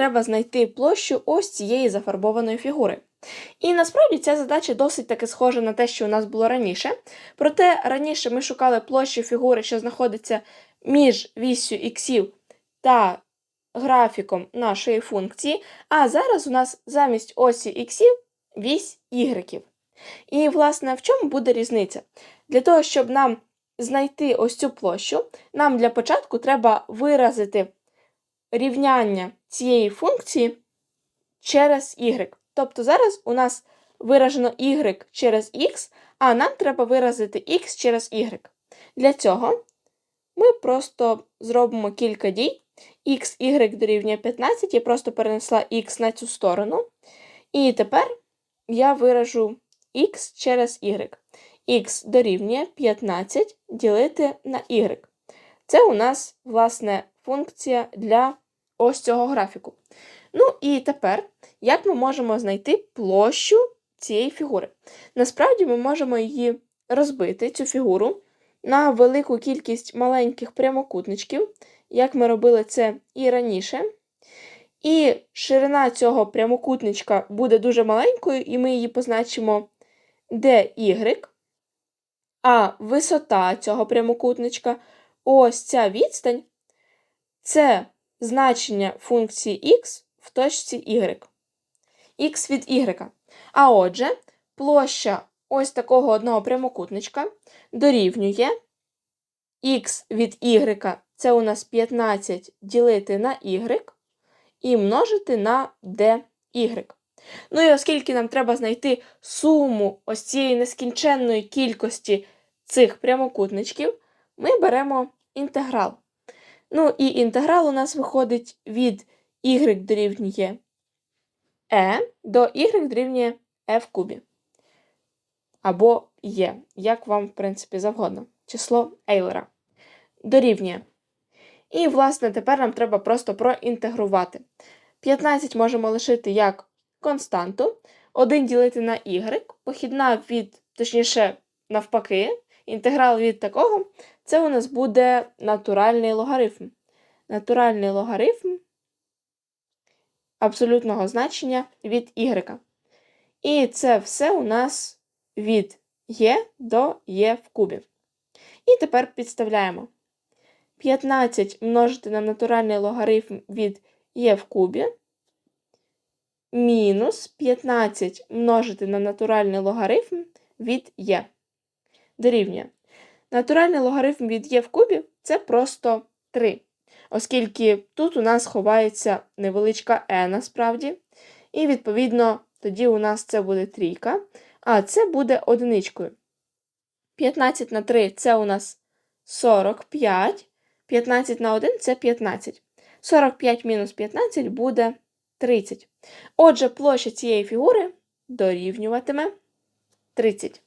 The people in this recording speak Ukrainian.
треба знайти площу ось цієї зафарбованої фігури. І насправді ця задача досить таки схожа на те, що у нас було раніше. Проте раніше ми шукали площу фігури, що знаходиться між віссю іксів та графіком нашої функції, а зараз у нас замість осі іксів вісь ігреків. І, власне, в чому буде різниця? Для того, щоб нам знайти ось цю площу, нам для початку треба виразити рівняння цієї функції через y. Тобто зараз у нас виражено y через x, а нам треба виразити x через y. Для цього ми просто зробимо кілька дій. x, y дорівнює 15, я просто перенесла x на цю сторону. І тепер я виражу x через y. x дорівнює 15 ділити на y. Це у нас, власне, функція для ось цього графіку. Ну і тепер, як ми можемо знайти площу цієї фігури? Насправді ми можемо її розбити, цю фігуру, на велику кількість маленьких прямокутничків, як ми робили це і раніше. І ширина цього прямокутничка буде дуже маленькою, і ми її позначимо dy, а висота цього прямокутничка, ось ця відстань, це значення функції x в точці y. x від y. А отже, площа ось такого одного прямокутничка дорівнює x від y, це у нас 15 ділити на y, і множити на dy. Ну і оскільки нам треба знайти суму ось цієї нескінченної кількості цих прямокутничків, ми беремо інтеграл. Ну і інтеграл у нас виходить від y дорівнює e до y дорівнює e в кубі. Або є, як вам, в принципі, завгодно. Число Ейлера. Дорівнює. І, власне, тепер нам треба просто проінтегрувати. 15 можемо лишити як константу. 1 ділити на y, похідна від, точніше, навпаки, інтеграл від такого, це у нас буде натуральний логарифм. Натуральний логарифм абсолютного значення від y. І це все у нас від є до є в кубі. І тепер підставляємо. 15 множити на натуральний логарифм від є в кубі. Мінус 15 множити на натуральний логарифм від є. Дорівнює. Натуральний логарифм від є в кубі це просто 3. Оскільки тут у нас ховається невеличка е насправді. І, відповідно, тоді у нас це буде трійка, а це буде одиничкою. 15 на 3 це у нас 45. 15 на 1 це 15. 45 мінус 15 буде 30. Отже, площа цієї фігури дорівнюватиме 30.